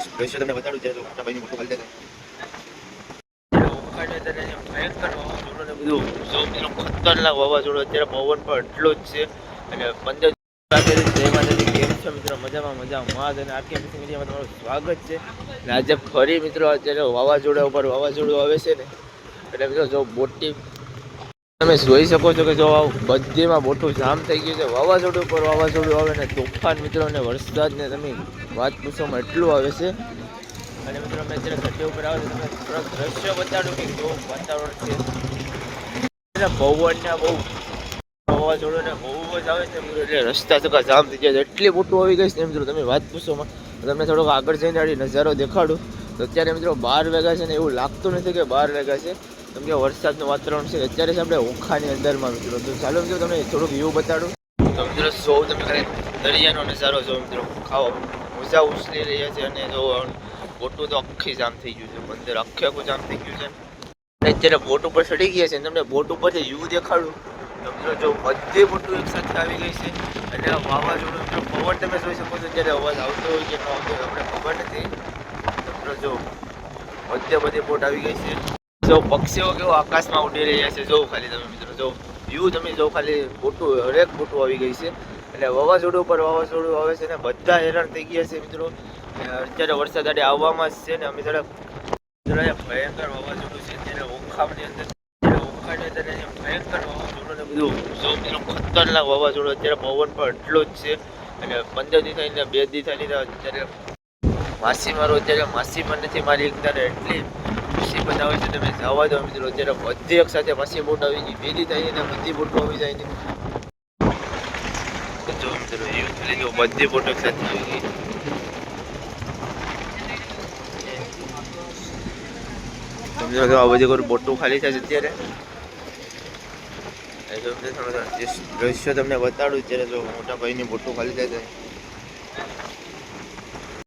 દ્રશ્ય તમને બતાડું ત્યારે તો મોટા ભાઈની મોટું અત્યારે પવન પણ એટલો જ છે. અને પંદર છો. મિત્રો? મજામાં મજા માદ અને આરકે મીડિયામાં તમારું સ્વાગત છે. અને આજે ફરી મિત્રો, અત્યારે વાવાઝોડા ઉપર વાવાઝોડું આવે છે ને. એટલે મિત્રો, જો બોટી તમે જોઈ શકો છો કે જો બધીમાં મોટું જામ થઈ ગયું છે. વાવાઝોડું ઉપર વાવાઝોડું આવે ને તોફાન મિત્રો અને વરસાદને તમે વાત પૂછવામાં એટલું આવે છે. અને મિત્રો અમે અત્યારે ગड्ढे ઉપર આવે તમે દ્રશ્ય બતાડું કે કેવું વાતાવરણ છે. એટલે પવન બહુ વાવાઝોડું ને બહુ જ આવે છે એટલે રસ્તા ચકા જામ થઈ ગયા છે. એટલી મોટું આવી ગઈ છે મિત્રો તમે વાત પૂછોમાં તમને થોડોક આગળ જઈને નજારો દેખાડું. તો અત્યારે મિત્રો બાર વાગ્યા છે ને એવું લાગતું નથી કે બાર વાગ્યા છે. કેમ કે વરસાદનું વાતાવરણ છે, અત્યારે આપણે ઓખાની અંદરમાં મિત્રો. તો ચાલો મિત્રો તમને થોડુંક વ્યૂ બતાડું. તો મિત્રો સૌ તમે ખાલી દરિયાનો નજારો જો મિત્રો ખાઓ. મજા ઉછળી રહ્યા છે અને જો બોટું તો આખી જામ થઈ ગયું છે, મંદિર આખે આખું જામ થઈ ગયું છે. અને અત્યારે બોટ ઉપર ચડી ગયા છે તમને બોટ ઉપરથી વ્યૂ દેખાડું મિત્રો જો બધી બોટું એક સાથે આવી ગઈ છે. અને વાવાઝોડું મિત્રો પવન તમે જોઈ શકો છો ત્યારે અવાજ આવતો હોય કે ન આવતો હોય, આપણે ખબર નથી. મિત્રો જો બધે બધી બોટ આવી ગઈ છે. જો પક્ષીઓ કેવો આકાશમાં ઉડી રહ્યા છે જો ખાલી તમે મિત્રો જો વ્યૂ તમે જો ખાલી બોટું હરેક બોટું આવી ગઈ છે. એટલે વાવાઝોડું પર વાવાઝોડું આવે છે ને, બધા હેરાન થઈ ગયા છે મિત્રો. અત્યારે વરસાદ આડે આવવામાં જ છે ને, અમે થોડા ભયંકર વાવાઝોડું છે. ત્યારે ઓખામની અંદર ઓખાની અંદર ભયંકર વાવાઝોડું ને બધું. જો મિત્રો, ખતરનાક વાવાઝોડું અત્યારે પવન પણ એટલો જ છે. અને પંદર દી થઈને, બે દી થઈને અત્યારે માસી મારો અત્યારે માસી નથી મારી એક ત્યારે એટલી ખુશી બતાવે છે તમે જવા દો મિત્રો, અત્યારે બધી એક સાથે માસી બોટ આવી ગઈ. ભેગી થાય ને બધી બોટો આવી જાય ને જો મિત્રો, એ ખાલી જો બધી બોટ એક સાથે આવી ગઈ. સમજો આ બધી કોઈ બોટો ખાલી થાય છે અત્યારે? દ્રશ્ય તમને બતાડું ત્યારે જો મોટા ભાઈની બોટો ખાલી થાય છે